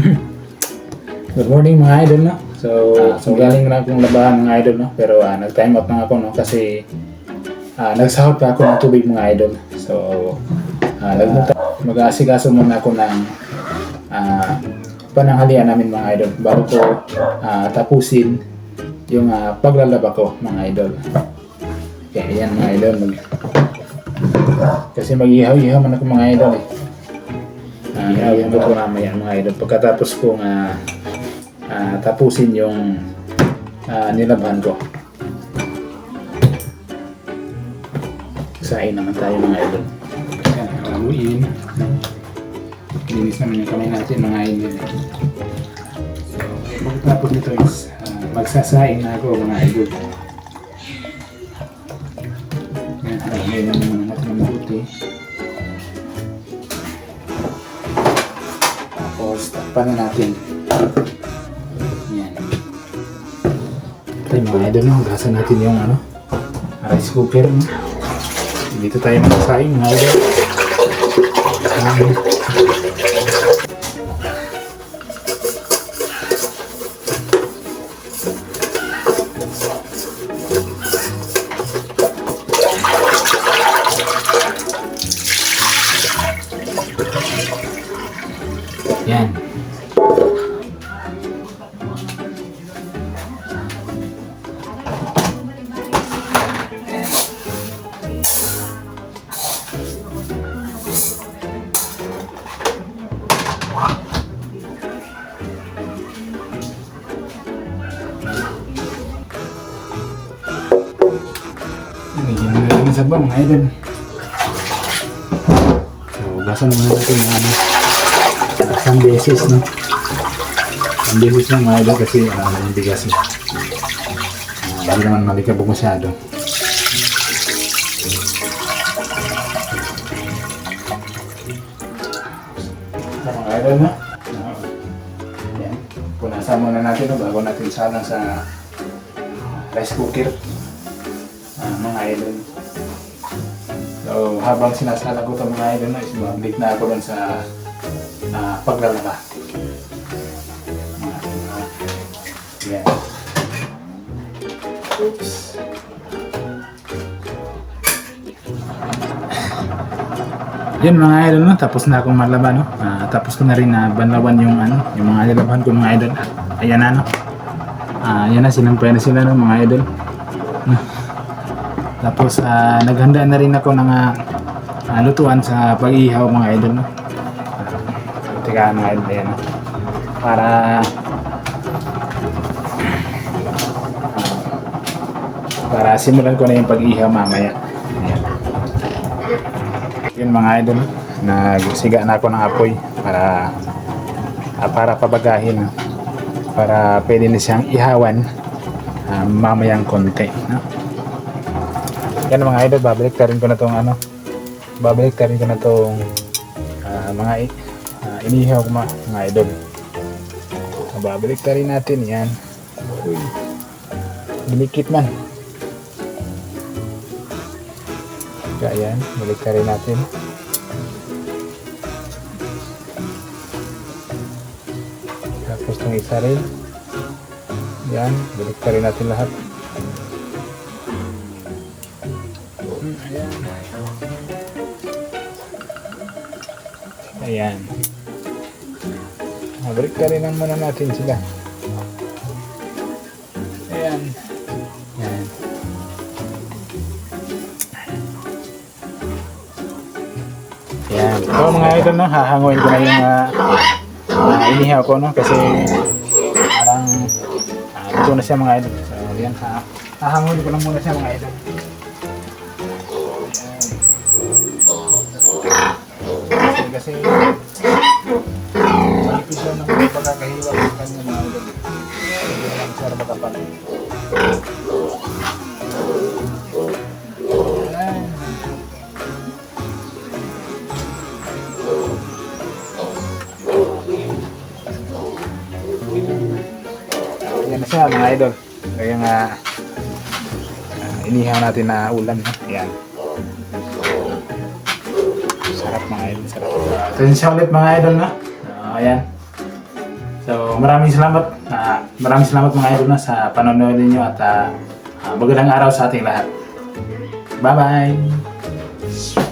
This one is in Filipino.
Good morning mga idol no. So, so galing na akong labahan mga idol no. Pero ah, nag-time out na ako no kasi ah, nagsahod pa ako ng tubig mga idol. So, ah, nagmunta mag-aasikaso muna ako ng ah, pananghalian namin mga idol bago ko ah, tapusin yung ah, paglalaba ko mga idol. Kaya yan mga idol. Mag, kasi mag-ihaw-ihaw man ako mga idol eh. Uh, ihawin ko po mamaya mga idol. Pagkatapos kong ah, ah, tapusin yung ah, nilabhan ko. Sain naman tayo mga idol. Yan, haluin. Linis naman yung kamay natin mga idol. So, pagkatapos nito is ah, magsasain na ako mga idol. Yan, haluin naman natin ng mabuti. Na natin. Yan. Yung mga idol? Hugasan natin yung ano, rice cooker. No? Dito tayo magsasaing, mga idol. Ayan. Yan. Nagyan na natin sa bang, mga idol. So, gasan naman natin yung ano, isang beses, no? Isang beses lang mga idol kasi uh, yung bigas niya. Uh, hindi naman malikabog masyado. Ito mga idol na. Uh, yan. Punasan muna natin no, bago natin salang sa rice cooker. Ah, mga idol. So, habang sinasala ko ito mga idol, no, is mabalik na ako dun sa ah, paglalaba. Ah, ah, Yan. Oops. Yun mga idol, no? tapos na akong malaba, no? Ah, tapos ko na rin na banlawan yung ano, yung mga nilabahan ko mga idol. Ayan na, no? Ah, ayan na, sinampay na sila, no, mga idol. Tapos ah, naghanda na rin ako ng ah, ah, lutuan sa pag-ihaw mga idol. No? Uh, teka mga no? Para para simulan ko na yung pag-ihaw mamaya. Ayan. Yun mga idol, nagsiga na ako ng apoy para ah, para pabagahin. no? Para pwede na siyang ihawan ah, mamayang konti. No? Yan mga idol, babalik ka rin ko na tong ano, babalik ka rin ko na tong ah, mga ah, inihaw ko mga, mga idol. Babalik ka rin natin yan. Uy, man. Kaya yan, balik ka rin natin. Tapos itong isa rin. Yan, balik ka rin natin lahat. Ayan. Ayan. Mabalik ka rin muna natin sila. Ayan. Ayan. Ayan. So mga idol no, hahanguin ko na yung uh, uh, inihaw ko no kasi parang uh, ito na siya mga idol. So yan ha. Hahanguin ko lang muna siya mga idol. Kasi, kasi pagkakahiwa ng kanya mga naman siya makapan. Ayan. Yan siya mga idol. Kaya nga ah, inihaw natin na ulam. Ayan. Sarap mga idol, sarap. Siya ulit mga idol na. Ah, ayan. So maraming salamat. ah, maraming salamat mga idol na sa panonood ninyo at ah, magandang araw sa ating lahat. Bye-bye!